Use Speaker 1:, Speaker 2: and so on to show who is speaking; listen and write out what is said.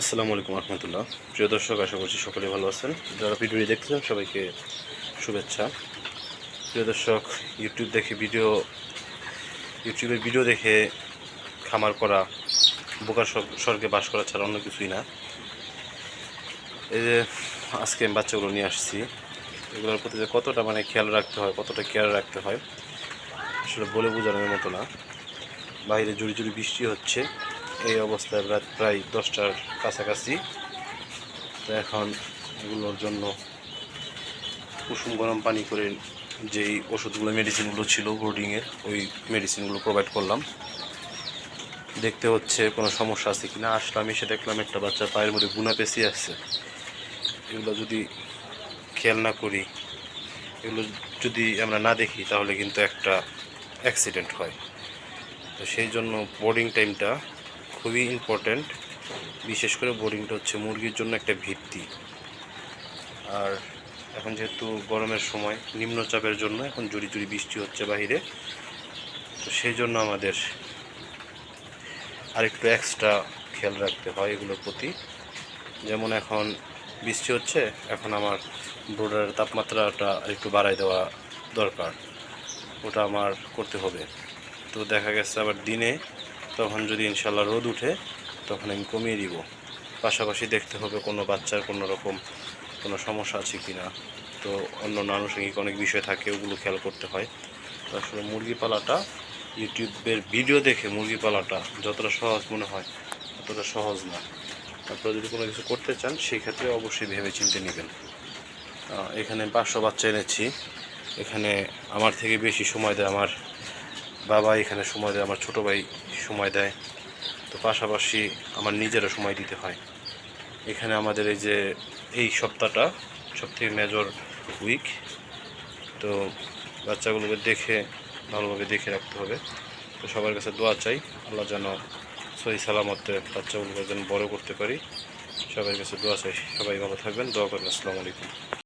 Speaker 1: আসসালামু আলাইকুম রহমতুল্লাহ। প্রিয় দর্শক, আশা করছি সকলে ভালো আছেন। যারা ভিডিওটি দেখতেছেন সবাইকে শুভেচ্ছা। প্রিয় দর্শক ইউটিউব দেখে ভিডিও ইউটিউবে ভিডিও দেখে খামার করা বোকার স্বর্গে বাস করা ছাড়া অন্য কিছুই না। এই যে আজকে আমি বাচ্চাগুলো নিয়ে আসছি, এগুলোর প্রতি যে কতটা মানে খেয়াল রাখতে হয়, কতটা কেয়ার রাখতে হয় আসলে বলে বোঝানোর মতো না। বাইরে জুড়ি জুড়ি বৃষ্টি হচ্ছে। এই অবস্থায় রাত প্রায় দশটার কাছাকাছি। তো এখন এগুলোর জন্য কুসুম গরম পানি করে যেই ওষুধগুলো মেডিসিনগুলো ছিল বোর্ডিংয়ের ওই মেডিসিনগুলো প্রোভাইড করলাম। দেখতে হচ্ছে কোনো সমস্যা আছে কি কিনা। আসলাম, এসে দেখলাম একটা বাচ্চার পায়ের মধ্যে গুনা পেশি আছে। এগুলো যদি খেয়াল না করি, এগুলো যদি আমরা না দেখি, তাহলে কিন্তু একটা অ্যাক্সিডেন্ট হয়। তো সেই জন্য বোর্ডিং টাইমটা খুবই ইম্পর্ট্যান্ট বিশেষ করে বোর্ডিংটা হচ্ছে মুরগির জন্য একটা ভিত্তি। আর এখন যেহেতু গরমের সময়, নিম্নচাপের জন্য এখন জুড়ি জুড়ি বৃষ্টি হচ্ছে বাহিরে, তো সেই জন্য আমাদের আরেকটু এক্সট্রা খেয়াল রাখতে হয় এগুলোর প্রতি। যেমন এখন বৃষ্টি হচ্ছে, এখন আমার ব্রোডারের তাপমাত্রাটা একটু বাড়াই দেওয়া দরকার, ওটা আমার করতে হবে। তো দেখা গেছে আবার দিনে তখন যদি ইনশাল্লাহ রোদ উঠে, তখন আমি কমিয়ে দিব। পাশাপাশি দেখতে হবে কোনো বাচ্চার কোনো রকম কোনো সমস্যা আছে কি না তো অন্য আনুষঙ্গিক অনেক বিষয় থাকে, ওগুলো খেয়াল করতে হয়। তো আসলে মুরগি পালাটা ইউটিউবের ভিডিও দেখে মুরগি পালাটা যতটা সহজ মনে হয়, ততটা সহজ না। আপনারা যদি কোনো কিছু করতে চান, সেই ক্ষেত্রে অবশ্যই ভেবে চিনতে নেবেন এখানে পাঁচশো বাচ্চা এনেছি। এখানে আমার থেকে বেশি সময় দেয় আমার বাবা এখানে সময় দেয়, আমার ছোটো ভাই সময় দেয়। তো পাশাপাশি আমার নিজেরও সময় দিতে হয়। এখানে আমাদের এই যে, এই সপ্তাহটা সবথেকে মেজর উইক তো বাচ্চাগুলোকে দেখে, ভালোভাবে দেখে রাখতে হবে। তো সবার কাছে দোয়া চাই, আল্লাহ যেন সহি সালামতে বাচ্চাগুলোকে যেন বড় করতে পারি। সবার কাছে দোয়া চাই। সবাই ভালো থাকবেন, দোয়া করেন আসসালামু আলাইকুম।